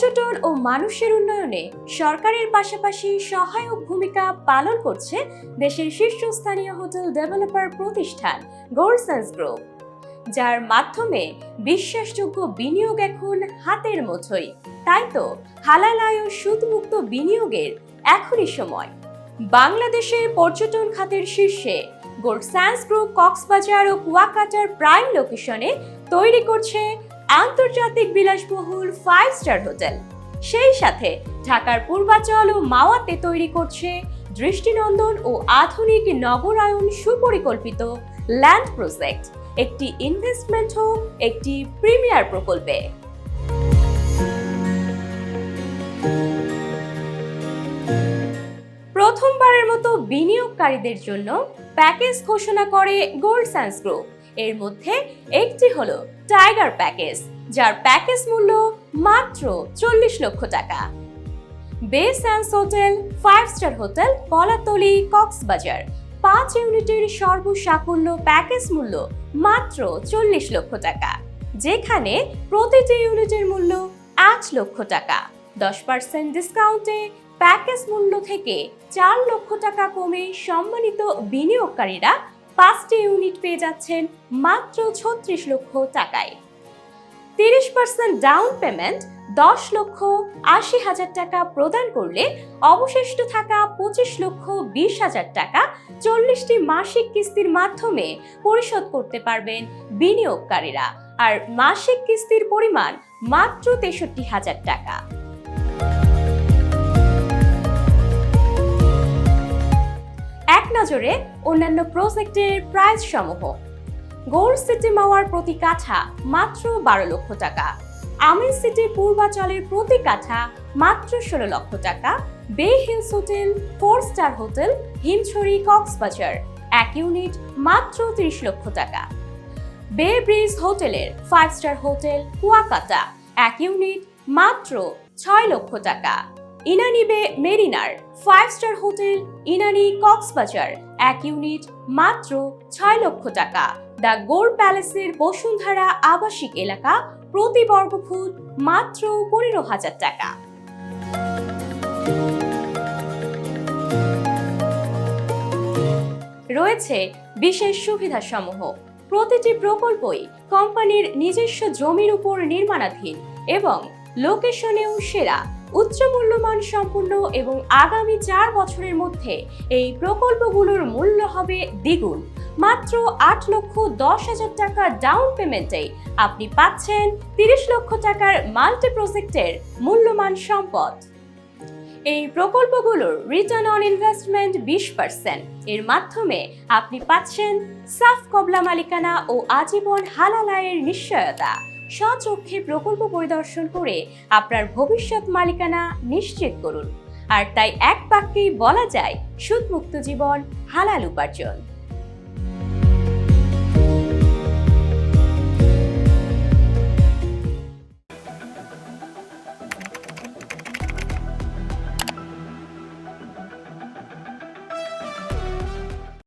পর্যটন ও মানুষের উন্নয়নে সরকারের পাশাপাশি সহায়ক ভূমিকা পালন করছে দেশের শীর্ষস্থানীয় হোটেল ডেভেলপার প্রতিষ্ঠান গোলসেন্স গ্রুপ, যার মাধ্যমে বিশ্বাসযোগ্য বিনিয়োগ এখন হাতের মুঠোয়। তাই তো, হালাল আয় সুদমুক্ত বিনিয়োগের এখনই সময়। বাংলাদেশের পর্যটন খাতের শীর্ষে গোল্ড সায়েন্স গ্রুপ কক্সবাজার ও কুয়াকাটার প্রাইম লোকেশনে তৈরি করছে আন্তর্জাতিক বিলাসবহুল ফাইভ স্টার হোটেল সেই সাথে ঢাকার পূর্বাচল ও মাওয়াতে তৈরি করছে দৃষ্টিনন্দন ও আধুনিক নগরায়ন সুপরিকল্পিত ল্যান্ড প্রজেক্ট একটি ইনভেস্টমেন্ট হোক একটি প্রিমিয়ার প্রকল্পে। প্রথমবারের মতো বিনিয়োগকারীদের জন্য প্যাকেজ ঘোষণা করে গোল্ড সায়েন্স গ্রুপ। এর মধ্যে একটি হলো টাইগার প্যাকেজ, যার প্যাকেজ মূল্য মাত্র চল্লিশ লক্ষ টাকা। বে science hotel five star hotel Kolatoli Cox's Bazar, পাঁচ ইউনিটের সর্বসাকুল্য প্যাকেজ মূল্য মাত্র চল্লিশ লক্ষ টাকা, যেখানে প্রতিটি ইউনিটের মূল্য আট লক্ষ টাকা। দশ পার্সেন্ট ডিসকাউন্টে প্যাকেজ মূল্য থেকে চার লক্ষ টাকা কমে সম্মানিত বিনিয়োগকারীরা পাঁচটি ইউনিট পেয়ে যাচ্ছেন মাত্র ছত্রিশ লক্ষ টাকায়। তিরিশ পার্সেন্ট ডাউন পেমেন্ট, দশ লক্ষ আশি হাজার টাকা প্রদান করলে অবশিষ্ট থাকা পঁচিশ লক্ষ বিশ হাজার টাকা চল্লিশটি মাসিক কিস্তির মাধ্যমে পরিশোধ করতে পারবেন বিনিয়োগকারীরা। আর মাসিক কিস্তির পরিমাণ মাত্র তেষট্টি হাজার টাকা। নজরে অন্যান্য প্রজেক্টের প্রাইস সমূহ গোল্ড সিটি মাওয়ার প্রতি কাঠা মাত্র বারো লক্ষ টাকা। আমিন সিটি পূর্বাচলের প্রতি কাঠা মাত্র ষোলো লক্ষ টাকা। Bay hills hotel, four star hotel, Himchhari, Cox's Bazar. এক ইউনিট মাত্র ত্রিশ লক্ষ টাকা। বে ব্রিজ হোটেলের ফাইভ স্টার হোটেল কুয়াকাটা। এক ইউনিট মাত্র ছয় লক্ষ টাকা। ইনানি বে mariner five star hotel Inani Cox's Bazar. এক ইউনিট মাত্র ছয় লক্ষ টাকা। দ্য গোল্ড প্যালেসের বসুন্ধরা আবাসিক এলাকা প্রতি বর্গফুট মাত্র পনেরো হাজার টাকা। রয়েছে বিশেষ সুবিধাসমূহ। প্রতিটি প্রকল্পই কোম্পানির নিজস্ব জমির উপর নির্মাণাধীন এবং লোকেশনেও সেরা। উচ্চ মূল্যমান সম্পূর্ণ এবং আগামী চার বছরের মধ্যে এই প্রকল্পগুলোর মূল্য হবে দ্বিগুণ। মাত্র আট লক্ষ দশ হাজার টাকা ডাউন পেমেন্টে আপনি পাচ্ছেন তিরিশ লক্ষ টাকার মাল্টি প্রজেক্টের মূল্যমান সম্পদ। এই প্রকল্পগুলোর রিটার্ন অন ইনভেস্টমেন্ট বিশ পার্সেন্ট এর মাধ্যমে আপনি পাচ্ছেন সাফ কবলা মালিকানা ও আজীবন হালাল আয়ের নিশ্চয়তা। স্বচক্ষে প্রকল্প পরিদর্শন করে আপনার ভবিষ্যৎ মালিকানা নিশ্চিত করুন। আর তাই এক বাক্যেই বলা যায়, সুদমুক্ত জীবন হালাল উপার্জন।